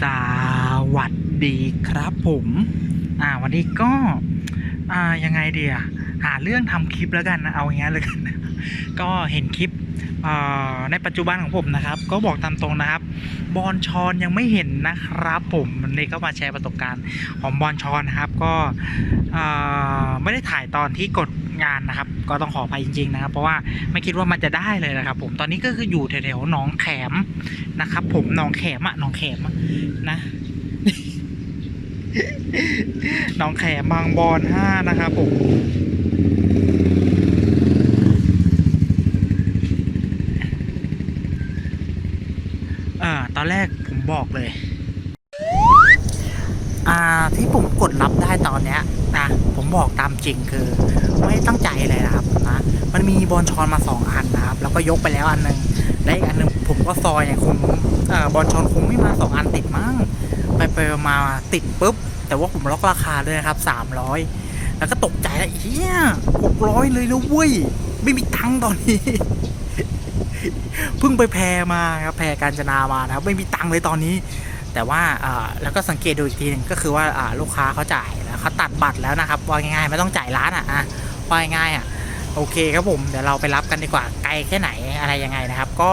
สวัสดีครับผมอ่าวันนี้ก็อ่ายังไงเดียหาเรื่องทำคลิปแล้วกันนะเอาอย่างเงี้ยเลยกันก็เห็นคลิป ในปัจจุบันของผมนะครับ ก็บอกตามตรงนะครับ บอลชอนยังไม่เห็นนะครับ ผมวันนี้ก็มาแชร์ประสบการณ์ของบอลชอนนะครับ ก็ไม่ได้ถ่ายตอนที่กดงานนะครับ ก็ต้องขออภัยจริง ๆ นะครับ เพราะว่าไม่คิดว่ามันจะได้เลยนะครับ ผมตอนนี้ก็คืออยู่แถวๆหนองแขมนะครับ ผมหนองแขมอะหนองแขมอะนะหนองแขมบางบอนห้านะครับผม เอ่อตอนแรกผมบอกเลย อ่าที่ผมกดรับได้ตอนเนี้ยนะผมบอกตามจริงคือ ไม่ตั้งใจเลยนะครับนะมันมีบอลชอนมาสองอันนะครับ แล้วก็ยกไปแล้วอันหนึงและอีกอันหนึงผมก็ซอยเนี่ยคงเอ่อบอลชอนคงไม่มาสองอันติดมั้งไปไปมาติดปุ๊บ แต่ว่าผมล็อกราคาเลยนะครับสามร้อยแล้วก็ตกใจแล้วเฮียหกร้อยเลยนะเว้ย ไม่มีตังค์ตอนนี้ เพิ่งไปแพรมาครับแพรการจนามานะครับไม่มีตังค์เลยตอนนี้ แต่ว่าอ่าแล้วก็สังเกตดูอีกทีหนึงก็คือว่าลูกค้าเขาจ่ายแล้วเขาตัดบัตรแล้วนะครับว่าง่ายๆไม่ต้องจ่ายร้านอะอะว่าง่ายๆอะโอเคครับผมเดี๋ยวเราไปรับกันดีกว่าไกลแค่ไหนอะไรยังไงนะครับ ก็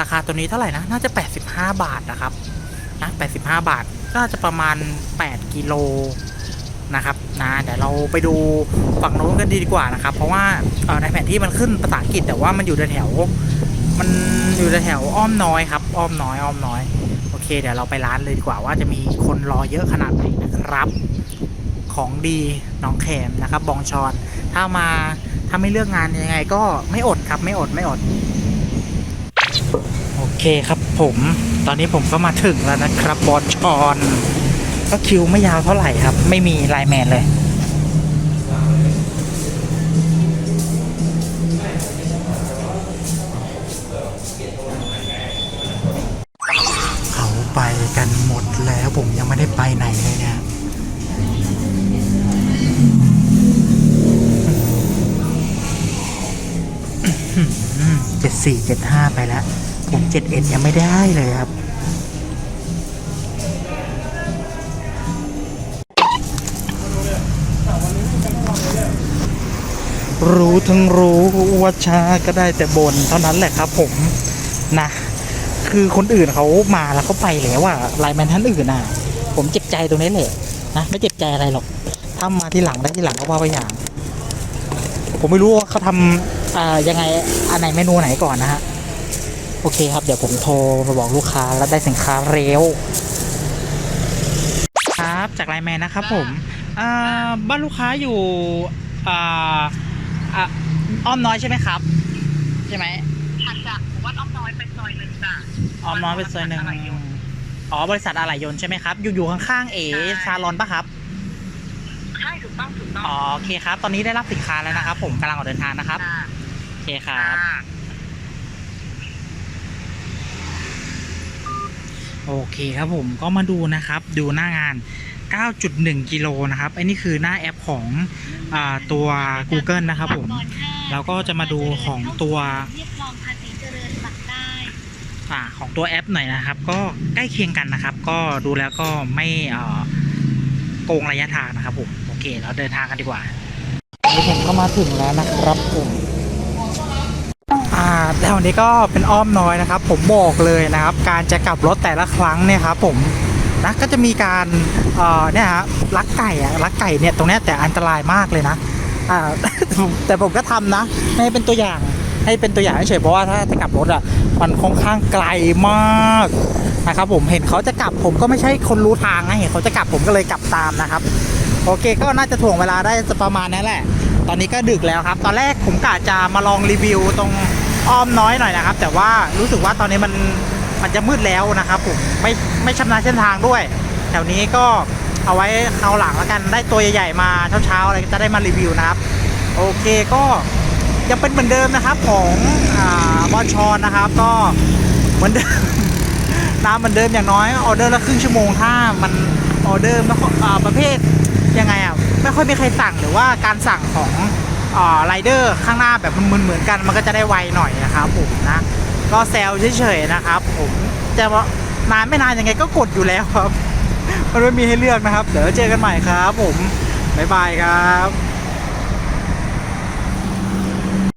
ราคาตัวนี้เท่าไหร่นะน่าจะ 85 บาทนะครับนะ85 บาทก็จะประมาณ 8 กิโลนะครับนะเดี๋ยวเราไปดูฝั่งโน้นกันดีกว่านะครับ เพราะว่าในแผนที่มันขึ้นภาษาอังกฤษแต่ว่ามันอยู่แถว มันอยู่แถวอ้อมน้อยครับ อ้อมน้อย อ้อมน้อย โอเค เดี๋ยวเราไปร้านเลยดีกว่าว่าจะมีคนรอเยอะขนาดไหนนะครับ ของดีน้องแขมนะครับ บองชอน ถ้ามาถ้าไม่เลือกงานยังไง ก็ไม่อดครับ ไม่อดไม่อด โอเคครับผม ตอนนี้ผมก็มาถึงแล้วนะครับ บอลชอน ก็คิวไม่ยาวเท่าไหร่ครับ ไม่มีไลน์แมนเลย ดแล้วผมยังไม่ได้ไปไหนเลยเนี่ยเจ็ดสี่เจ็ดห้าไปแล้ว ผมเจ็ดเอ็ดยังไม่ได้เลยครับ รู้ทั้งรู้ว่าช้าก็ได้แต่บนเท่านั้นแหละครับผมนะ คือคนอื่นเขามาแล้วเขาไปแล้วอะไลแมนท่านอื่นอะผมเจ็บใจตรงนี้แหละนะไม่เจ็บใจอะไรหรอกถ้ามาที่หลังได้ที่หลังก็ว่าไปอย่าง ผมไม่รู้ว่าเขาทำอ่ายังไงอันไหนเมนูไหนก่อนนะฮะโอเคครับเดี๋ยวผมโทรมาบอกลูกค้าแล้วได้สินค้าเร็ว ครับจากไลแมนนะครับผมบ้านลูกค้าอยู่อ้อมน้อยใช่ไหมครับ ใช่ไหมถัดจากหมู่าอ้อมน้อยเป็ อ้อมน้อยเป็นซอยหนึ่งะไรอยู่อ๋อบริษัทอะไหล่ยนต์ใช่ไหมครับ อยู่อยู่ข้างๆเอใช่ซาลอนปะครับ ใช่ถูกต้องถูกต้องอ๋อโอเคครับ ตอนนี้ได้รับสินค้าแล้วนะครับ ผมกำลังออกเดินทางนะครับค่ะโอเคครับค่ะโอเคครับผมก็มาดูนะครับ ดูหน้างาน 9.1 กิโลนะครับไอ้นี่คือหน้าแอปของอาตัว Google นะครับผม แล้วก็จะมาดูของตัวาของตัวแอปหน่อยนะครับ ก็ใกล้เคียงกันนะครับ ก็ดูแล้วก็ไม่โกงระยะทางนะครับผมโอเคเราเดินทางกันดีกว่านี่ผมก็มาถึงแล้วนะครับผมอ่าแล้ววันนี้ก็เป็นอ้อมน้อยนะครับ ผมบอกเลยนะครับ การจะกลับรถแต่ละครั้งเนี่ยครับผมนะก็จะมีการเอ่อเนี่ยฮะลักไก่อะลักไก่เนี่ยตรงเนี้ยแต่อันตรายมากเลยนะอ่าแต่ผมก็ทำนะให้เป็นตัวอย่าง ให้เป็นตัวอย่างเฉยเพราะว่าถ้าจะกลับรถอะมันค่อนข้างไกลมากนะครับผมเห็นเขาจะกลับผมก็ไม่ใช่คนรู้ทางนะเห็นเขาจะกลับผมก็เลยกลับตามนะครับ โอเคก็น่าจะถ่วงเวลาได้ประมาณนั้นแหละ ตอนนี้ก็ดึกแล้วครับ ตอนแรกผมกะจะมาลองรีวิวตรงอ้อมน้อยหน่อยนะครับ แต่ว่ารู้สึกว่าตอนนี้มันมันจะมืดแล้วนะครับผมไม่ไม่ชำนาญเส้นทางด้วย แถวนี้ก็เอาไว้คราวหลังแล้วกันได้ตัวใหญ่ๆมาเช้าๆอะไรจะได้มารีวิวนะครับ โอเคก็ ยังเป็นเหมือนเดิมนะครับของอบอลชอนนะครับ ก็เหมือนเดิมน้ำเหมือนเดิมอย่างน้อยออเดอร์ละครึ่งชั่วโมงถ้ามันออเดอร์ไม่ค่อยประเภทยังไงอะไม่ค่อยมีใครสั่งหรือว่าการสั่งของอไรเดอร์ข้างหน้าแบบมันเหมือนเหมือนกันมันก็จะได้ไวหน่อยนะครับผมนะ ก็แซวเฉยๆนะครับ ผมจะนานไม่นานยังไงก็กดอยู่แล้วครับ มันไม่มีให้เลือกนะครับ เดี๋ยวเจอกันใหม่ครับ ผมบ๊ายบายครับ